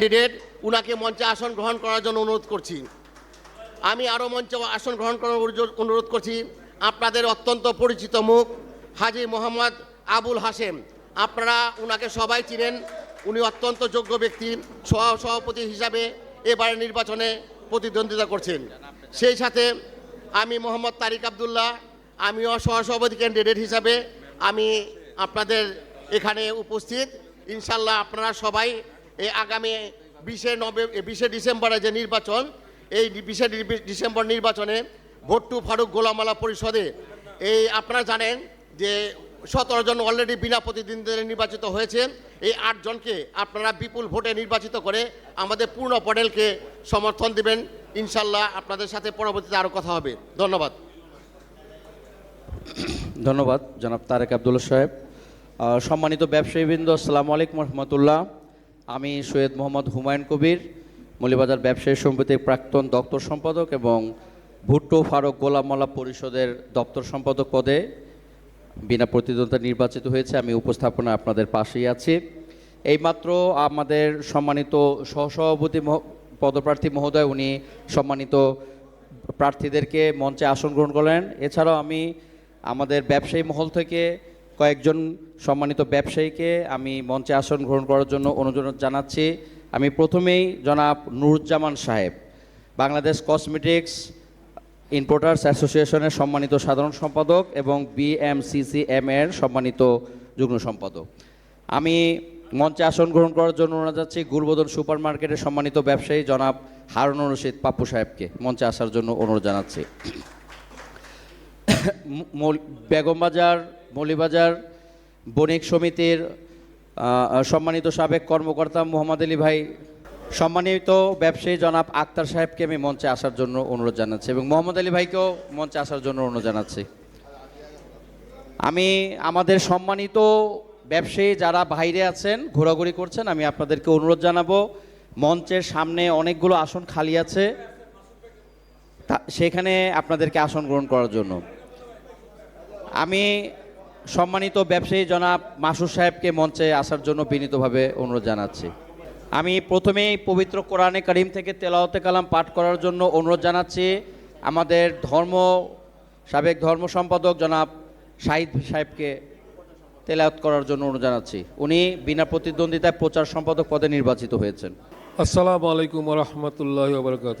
Candidate উনাকে মঞ্চে আসন গ্রহণ করার জন্য অনুরোধ করছি। আমি আরও মঞ্চে আসন গ্রহণ করার অনুরোধ- করছি। আপনাদের অত্যন্ত পরিচিত মুখ, হাজি মোহাম্মদ আবুল হাসেম আপনারা উনাকে সবাই চিনেন। উনি অত্যন্ত যোগ্য ব্যক্তি, সহ সভাপতি হিসাবে এবারে নির্বাচনে প্রতিদ্বন্দ্বিতা করছেন। সেই সাথে আমি মোহাম্মদ তারিক আবদুল্লাহ, আমিও সহসভাপতি ক্যান্ডিডেট হিসাবে আমি আপনাদের এখানে উপস্থিত। ইনশাল্লাহ আপনারা সবাই এই আগামী বিশে নভে বিশে ডিসেম্বরে যে নির্বাচন, এই বিশে ডিসেম্বর নির্বাচনে ভোট্টু ফারুক গোলামালা পরিষদে, এই আপনারা জানেন যে সতেরো জন অলরেডি বিনা প্রতিদ্বন্দ্বিতা নির্বাচিত হয়েছে। এই আটজনকে আপনারা বিপুল ভোটে নির্বাচিত করে আমাদের পূর্ণ পটেলকে সমর্থন দিবেন। ইনশাল্লাহ আপনাদের সাথে পরবর্তীতে আরও কথা হবে। ধন্যবাদ। ধন্যবাদ, জনাব তারেক আবদুল্লা সাহেব। সম্মানিত ব্যবসায়ীবৃন্দ, আসসালামু আলাইকুম রহমতুল্লাহ। আমি সৈয়দ মোহাম্মদ হুমায়ুন কবির, মলিবাজার ব্যবসায়ী সমিতির প্রাক্তন দপ্তর সম্পাদক এবং ভুট্টো ফারুক গোলামমালা পরিষদের দপ্তর সম্পাদক পদে বিনা প্রতিদ্বন্দ্বিতা নির্বাচিত হয়েছে। আমি উপস্থাপনা আপনাদের পাশেই আছি। এইমাত্র আমাদের সম্মানিত সহসভাপতি পদপ্রার্থী মহোদয়, উনি সম্মানিত প্রার্থীদেরকে মঞ্চে আসন গ্রহণ করলেন। এছাড়াও আমি আমাদের ব্যবসায়ী মহল থেকে কয়েকজন সম্মানিত ব্যবসায়ীকে আমি মঞ্চে আসন গ্রহণ করার জন্য অনুরোধ জানাচ্ছি। আমি প্রথমেই জনাব নুরুজ্জামান সাহেব, বাংলাদেশ কসমেটিক্স ইম্পোর্টার্স অ্যাসোসিয়েশনের সম্মানিত সাধারণ সম্পাদক এবং বিএমসিসিএম এর সম্মানিত যুগ্ম সম্পাদক। আমি মঞ্চে আসন গ্রহণ করার জন্য অনুরোধ যাচ্ছি গুরুবোধন সুপার মার্কেটের সম্মানিত ব্যবসায়ী জনাব হারুন রশিদ পাপ্পু সাহেবকে মঞ্চে আসার জন্য অনুরোধ জানাচ্ছি। বেগমবাজার মৌলিবাজার বণিক সমিতির সম্মানিত সাবেক কর্মকর্তা মোহাম্মদ আলী ভাই, সম্মানিত ব্যবসায়ী জনাব আক্তার সাহেবকে আমি মঞ্চে আসার জন্য অনুরোধ জানাচ্ছি এবং মোহাম্মদ আলী ভাইকেও মঞ্চে আসার জন্য অনুরোধ জানাচ্ছি। আমি আমাদের সম্মানিত ব্যবসায়ী যারা বাইরে আছেন, ঘোরাঘুরি করছেন, আমি আপনাদেরকে অনুরোধ জানাব। মঞ্চের সামনে অনেকগুলো আসন খালি আছে। সেখানে আপনাদেরকে আসন গ্রহণ করার জন্য। আমি সম্মানিত ব্যবসায়ী জনাব মাসুর সাহেবকে মঞ্চে আসার জন্য বিনীতভাবে অনুরোধ জানাচ্ছি। আমি প্রথমেই পবিত্র কোরআনে করিম থেকে তেলাওতে কালাম পাঠ করার জন্য অনুরোধ জানাচ্ছি। আমাদের ধর্ম, সাবেক ধর্ম সম্পাদক জনাব শাহিদ সাহেবকে তেলাওয়াত করার জন্য অনুরোধ জানাচ্ছি। উনি বিনা প্রতিদ্বন্দ্বিতায় প্রচার সম্পাদক পদে নির্বাচিত হয়েছেন। আসসালামু আলাইকুম রহমতুল্লাহ বরকাত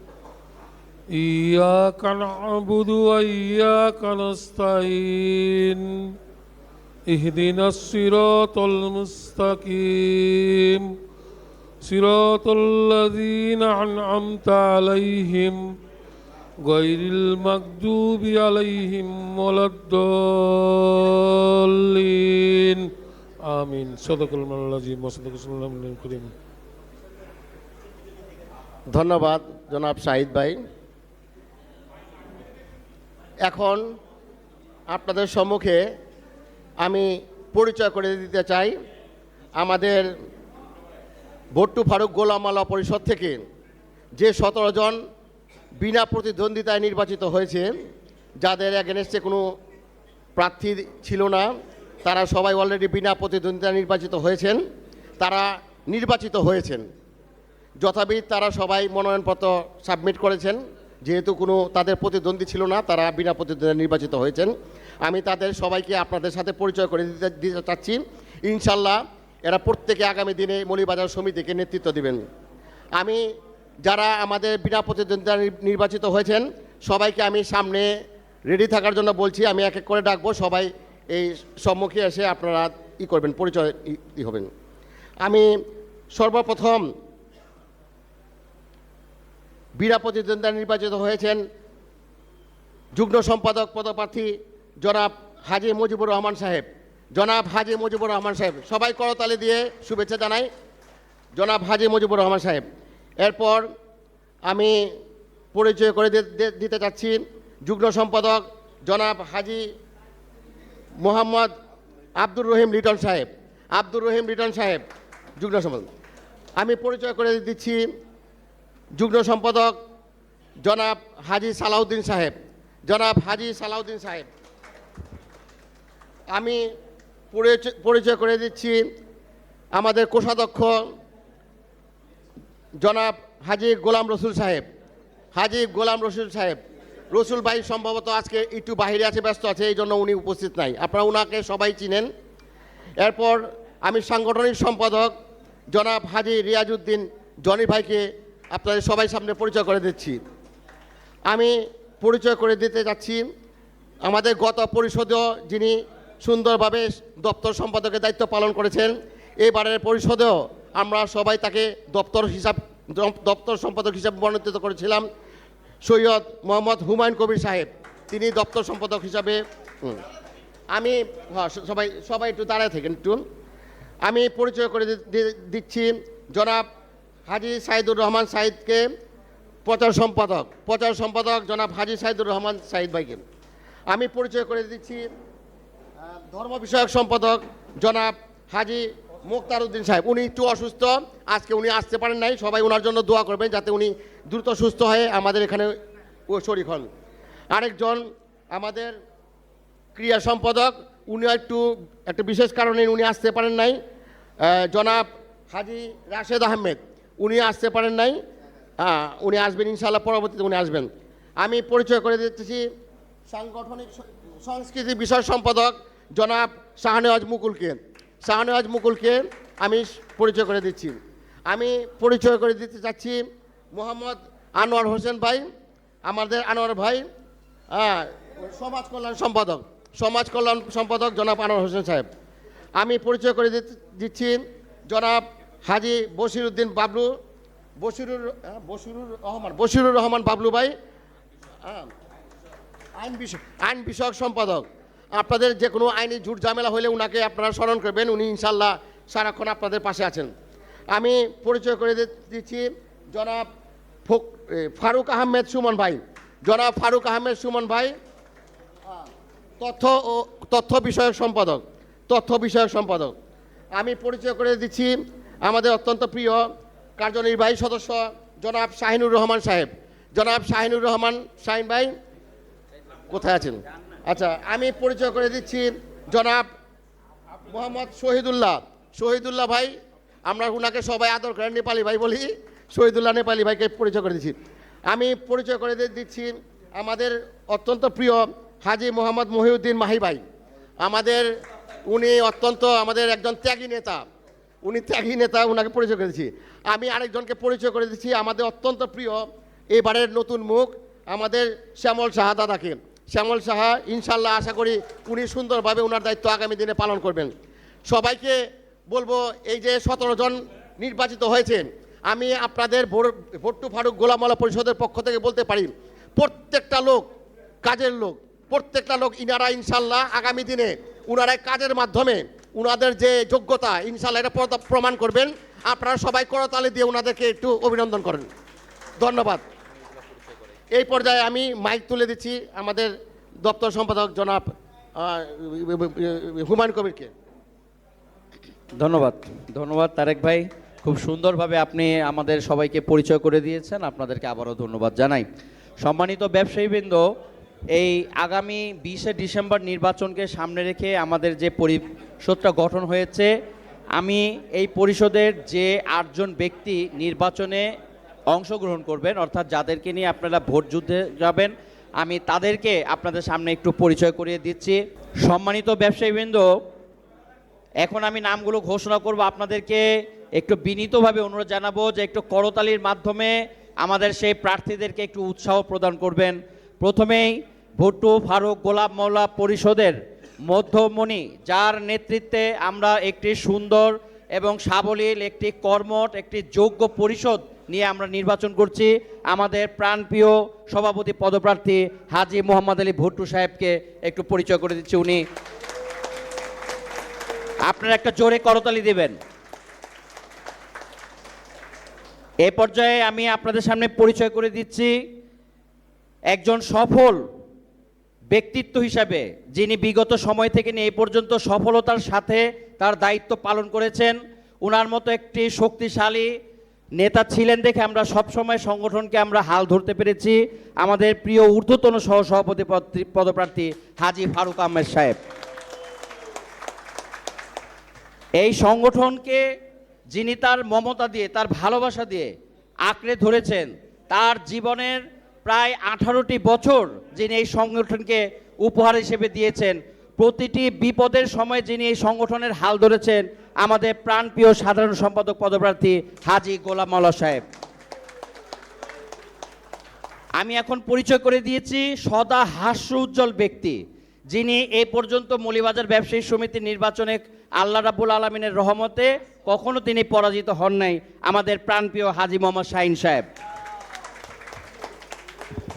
إياك نعبد وإياك نستعين اهدنا الصراط المستقيم صراط الذين أنعمت عليهم غير المغضوب عليهم ولا الضالين آمين صدق المولى العظيم وصدق رسول الله الكريم ধন্যবাদ জনাব শাহিদ ভাই এখন আপনাদের সম্মুখে আমি পরিচয় করে দিতে চাই। আমাদের ভট্টু ফারুক গোলামালা পরিষদ থেকে যে সতেরো জন বিনা প্রতিদ্বন্দ্বিতায় নির্বাচিত হয়েছে, যাদের এগেনস্টে কোনো প্রার্থী ছিল না, তারা সবাই অলরেডি বিনা প্রতিদ্বন্দ্বিতায় নির্বাচিত হয়েছেন, তারা নির্বাচিত হয়েছেন। যথাবিধ তারা সবাই মনোনয়নপত্র সাবমিট করেছেন। যেহেতু কোনো তাদের প্রতিদ্বন্দ্বী ছিল না, তারা বিনা প্রতিদ্বন্দ্বিতা নির্বাচিত হয়েছেন। আমি তাদের সবাইকে আপনাদের সাথে পরিচয় করে দিতে দিতে চাচ্ছি। ইনশাল্লাহ এরা প্রত্যেকে আগামী দিনে মৌলিবাজার সমিতিকে নেতৃত্ব দিবেন। আমি যারা আমাদের বিনা প্রতিদ্বন্দ্বিতা নির- নির্বাচিত হয়েছেন, সবাইকে আমি সামনে রেডি থাকার জন্য বলছি, আমি এক এক করে ডাকবো, সবাই এই সম্মুখে এসে আপনারা ই করবেন, পরিচয় ই হবেন। আমি সর্বপ্রথম বিনা প্রতিদ্বন্দ্বিতা নির্বাচিত হয়েছেন যুগ্ম সম্পাদক পদপ্রার্থী জনাব হাজি মুজিবুর রহমান সাহেব। জনাব হাজি মুজিবুর রহমান সাহেব, সবাই করতালি দিয়ে শুভেচ্ছা জানাই। জনাব হাজি মুজিবুর রহমান সাহেব, এরপর আমি পরিচয় করে দিতে চাচ্ছি যুগ্ম সম্পাদক জনাব হাজি মোহাম্মদ আব্দুর রহিম লিটন সাহেব। আব্দুর রহিম লিটন সাহেব, যুগ্ম সম্পাদক। আমি পরিচয় করে দিচ্ছি যুগ্ম সম্পাদক জনাব হাজি সালাউদ্দিন সাহেব। জনাব হাজি সালাউদ্দিন সাহেব, আমি পরিচয়- করে দিচ্ছি আমাদের কোষাধ্যক্ষ জনাব হাজি গোলাম রসুল সাহেব। হাজি গোলাম রসুল সাহেব, রসুল ভাই সম্ভবত আজকে একটু বাইরে আছে, ব্যস্ত আছে, এই জন্য উনি উপস্থিত নাই। আপনারা উনাকে সবাই চিনেন। এরপর আমি সাংগঠনিক সম্পাদক জনাব হাজি রিয়াজউদ্দিন জনি ভাইকে আপনাদের সবাই সামনে পরিচয় করে দিচ্ছি। আমি পরিচয় করে দিতে যাচ্ছি। আমাদের গত পরিষদেও যিনি সুন্দরভাবে দপ্তর সম্পাদকের দায়িত্ব পালন করেছেন, এবারের পরিষদেও আমরা সবাই তাকে দপ্তর হিসাব, দপ্তর সম্পাদক হিসাবে মনোনীত করেছিলাম, সৈয়দ মোহাম্মদ হুমায়ুন কবির সাহেব। তিনি দপ্তর সম্পাদক হিসাবে আমি হ্যাঁ সবাই সবাই একটু দাঁড়ায় থাকেন একটু। আমি পরিচয় করে দিচ্ছি, জনাব হাজি সাইদুর রহমান সাইদকে প্রচার সম্পাদক প্রচার সম্পাদক জনাব হাজি সাইদুর রহমান সাইদ ভাইকে। আমি পরিচয় করে দিচ্ছি ধর্ম বিষয়ক সম্পাদক জনাব হাজি মোক্তার উদ্দিন সাহেব। উনি একটু অসুস্থ, আজকে উনি আসতে পারেন নাই, সবাই ওনার জন্য দোয়া করবেন যাতে উনি দ্রুত সুস্থ হয়ে আমাদের এখানে শরিক হন। আরেকজন আমাদের ক্রিয়া সম্পাদক, উনি একটু, একটা বিশেষ কারণে উনি আসতে পারেন নাই জনাব হাজি রাশেদ আহমেদ। উনি আসতে পারেন নাই। হ্যাঁ উনি আসবেন ইনশাআল্লাহ পরবর্তীতে উনি আসবেন। আমি পরিচয় করে দিতেছি সাংগঠনিক সংস্কৃতি বিষয় সম্পাদক জনাব শাহনেওয়াজ মুকুলকে। শাহনেওয়াজ মুকুলকে আমি পরিচয় করে দিচ্ছি। আমি পরিচয় করে দিতে চাচ্ছি মোহাম্মদ আনোয়ার হোসেন ভাই, আমাদের আনোয়ার ভাই হ্যাঁ সমাজ কল্যাণ সম্পাদক, সমাজ কল্যাণ সম্পাদক জনাব আনোয়ার হোসেন সাহেব। আমি পরিচয় করে দিচ্ছি জনাব হাজি বশিরউদ্দিন বাবলু বশিরুর হ্যাঁ, বশিরুর রহমান বসিরুর রহমান বাবলু ভাই হ্যাঁ, আইন বিষয় আইন বিষয়ক সম্পাদক। আপনাদের যে কোনো আইনি ঝুট ঝামেলা হলে উনাকে আপনারা স্মরণ করবেন উনি ইনশাল্লাহ সারাক্ষণ আপনাদের পাশে আছেন। আমি পরিচয় করে দিচ্ছি জনাব ফারুক আহমেদ সুমন ভাই। জনাব ফারুক আহমেদ সুমন ভাই তথ্য ও তথ্য বিষয়ক সম্পাদক তথ্য বিষয়ক সম্পাদক। আমি পরিচয় করে দিচ্ছি আমাদের অত্যন্ত প্রিয় কার্যনির্বাহী সদস্য জনাব শাহিনুর রহমান সাহেব। জনাব শাহিনুর রহমান শাহিন ভাই, কোথায় আছেন? আচ্ছা আমি পরিচয় করে দিচ্ছি জনাব মোহাম্মদ শহীদুল্লাহ। শহীদুল্লাহ ভাই, আমরা ওনাকে সবাই আদর করেন, নেপালি ভাই বলি। শহীদুল্লাহ নেপালি ভাইকে পরিচয় করে দিচ্ছি। আমি পরিচয় করে দিচ্ছি আমাদের অত্যন্ত প্রিয় হাজি মোহাম্মদ মহিউদ্দিন মাহি ভাই। আমাদের উনি অত্যন্ত আমাদের একজন ত্যাগী নেতা। উনি ত্যাগী নেতা ওনাকে পরিচয় করে দিচ্ছি আমি আরেকজনকে পরিচয় করে দিচ্ছি আমাদের অত্যন্ত প্রিয়, এবারের নতুন মুখ, আমাদের শ্যামল সাহা দাদাকে। শ্যামল সাহা, ইনশাল্লাহ আশা করি উনি সুন্দরভাবে ওনার দায়িত্ব আগামী দিনে পালন করবেন। সবাইকে বলব, এই যে সতেরো জন নির্বাচিত হয়েছেন আমি আপনাদের ভোট্টু ফারুক গোলামালা পরিষদের পক্ষ থেকে বলতে পারি, প্রত্যেকটা লোক কাজের লোক, প্রত্যেকটা লোক, ইনারা ইনশাল্লাহ আগামী দিনে উনারা কাজের মাধ্যমে উনাদের যে যোগ্যতা ইনশাল্লাহ এটা প্রমাণ করবেন। আপনারা সবাই করতালি দিয়ে ওনাদেরকে একটু অভিনন্দন করেন। ধন্যবাদ। এই পর্যায়ে আমি মাইক তুলে দিচ্ছি আমাদের দপ্তর সম্পাদক জনাব হুমায়ুন কবিরকে। ধন্যবাদ। ধন্যবাদ তারেক ভাই। খুব সুন্দরভাবে আপনি আমাদের সবাইকে পরিচয় করে দিয়েছেন। আপনাদেরকে আবারও ধন্যবাদ জানাই। সম্মানিত ব্যবসায়ীবৃন্দ এই আগামী বিশে ডিসেম্বর নির্বাচনকে সামনে রেখে আমাদের যে পরিষদটা গঠন হয়েছে, আমি এই পরিষদের যে আটজন ব্যক্তি নির্বাচনে অংশগ্রহণ করবেন, অর্থাৎ যাদেরকে নিয়ে আপনারা ভোট যুদ্ধে যাবেন, আমি তাদেরকে আপনাদের সামনে একটু পরিচয় করিয়ে দিচ্ছি। সম্মানিত ব্যবসায়ীবৃন্দ, এখন আমি নামগুলো ঘোষণা করব, আপনাদেরকে একটু বিনীতভাবে অনুরোধ জানাব যে একটু করতালির মাধ্যমে আমাদের সেই প্রার্থীদেরকে একটু উৎসাহ প্রদান করবেন। প্রথমেই ভুট্টু ফারুক গোলাপ মৌলা পরিষদের মধ্যমণি, যার নেতৃত্বে আমরা একটি সুন্দর এবং সাবলীল একটি কর্মট একটি যোগ্য পরিষদ নিয়ে আমরা নির্বাচন করছি। আমাদের প্রাণপ্রিয় সভাপতি পদপ্রার্থী হাজি মোহাম্মদ আলী ভুট্টু সাহেবকে একটু পরিচয় করে দিচ্ছি উনি। আপনারা একটা জোরে করতালি দিবেন। এ পর্যায়ে আমি আপনাদের সামনে পরিচয় করে দিচ্ছি। একজন সফল ব্যক্তিত্ব হিসাবে যিনি বিগত সময় থেকে নিয়ে এই পর্যন্ত সফলতার সাথে তার দায়িত্ব পালন করেছেন ওনার মতো একটি শক্তিশালী নেতা ছিলেন দেখে আমরা সবসময় সংগঠনকে আমরা হাল ধরতে পেরেছি। আমাদের প্রিয় ঊর্ধ্বতন সহসভাপতি পদ- পদপ্রার্থী হাজি ফারুক আহমেদ সাহেব। এই সংগঠনকে যিনি তার মমতা দিয়ে, তার ভালোবাসা দিয়ে আঁকড়ে ধরেছেন, তার জীবনের প্রায় আঠারোটি বছর যিনি এই সংগঠনকে উপহার হিসেবে দিয়েছেন, প্রতিটি বিপদের সময় যিনি এই সংগঠনের হাল ধরেছেন, আমাদের প্রাণপ্রিয় সাধারণ সম্পাদক পদপ্রার্থী হাজি গোলাম মাওলা সাহেব। আমি এখন পরিচয় করে দিয়েছি সদা হাস্য উজ্জ্বল ব্যক্তি, যিনি এই পর্যন্ত মলিবাজার ব্যবসায়ী সমিতির নির্বাচনে আল্লাহ রাবুল আলমিনের রহমতে কখনো তিনি পরাজিত হন নাই, আমাদের প্রাণপ্রিয় হাজি মোহাম্মদ শাহিন সাহেব।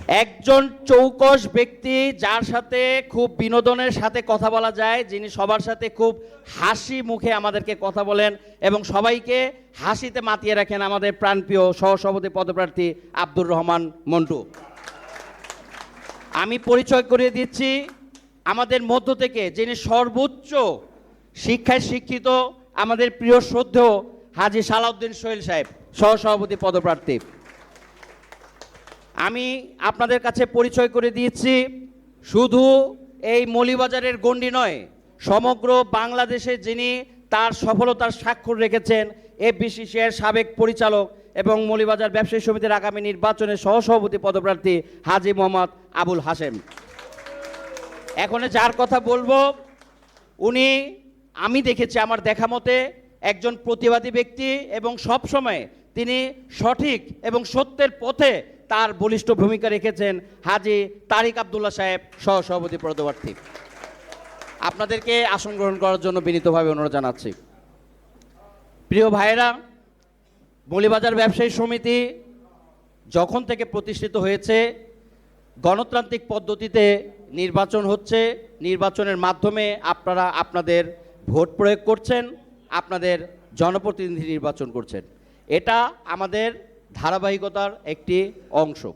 একজন চৌকস ব্যক্তি যার সাথে খুব বিনোদনের সাথে কথা বলা যায়, যিনি সবার সাথে খুব হাসি মুখে আমাদেরকে কথা বলেন এবং সবাইকে হাসিতে মাতিয়ে রাখেন আমাদের প্রাণপ্রিয় সহসভাপতি পদপ্রার্থী আব্দুর রহমান মন্টু আমি পরিচয় করিয়ে দিচ্ছি আমাদের মধ্য থেকে যিনি সর্বোচ্চ শিক্ষায় শিক্ষিত আমাদের প্রিয় শ্রদ্ধেয় হাজি সালাউদ্দিন সোহেল সাহেব, সহসভাপতি পদপ্রার্থী। আমি আপনাদের কাছে পরিচয় করে দিয়েছি, শুধু এই মলিবাজারের গণ্ডি নয়, সমগ্র বাংলাদেশে যিনি তার সফলতার স্বাক্ষর রেখেছেন এফবিসিসিআর সাবেক পরিচালক এবং মলিবাজার ব্যবসায়ী সমিতির আগামী নির্বাচনে সহসভাপতি পদপ্রার্থী হাজি মোহাম্মদ আবুল হাসেম এখন যার কথা বলব, উনি, আমি দেখেছি আমার দেখা মতে একজন প্রতিবাদী ব্যক্তি এবং সব সময় তিনি সঠিক এবং সত্যের পথে তার বলিষ্ঠ ভূমিকা রেখেছেন হাজি তারিক আবদুল্লাহ সাহেব, সহসভাপতি পদপ্রার্থী। আপনাদেরকে আসন গ্রহণ করার জন্য বিনীতভাবে অনুরোধ জানাচ্ছি। প্রিয় ভাইয়েরা, মলিবাজার ব্যবসায়ী সমিতি যখন থেকে প্রতিষ্ঠিত হয়েছে, গণতান্ত্রিক পদ্ধতিতে নির্বাচন হচ্ছে। নির্বাচনের মাধ্যমে আপনারা আপনাদের ভোট প্রয়োগ করছেন, আপনাদের জনপ্রতিনিধি নির্বাচন করছেন। এটা আমাদের ধারাবাহিকতার একটি অংশ।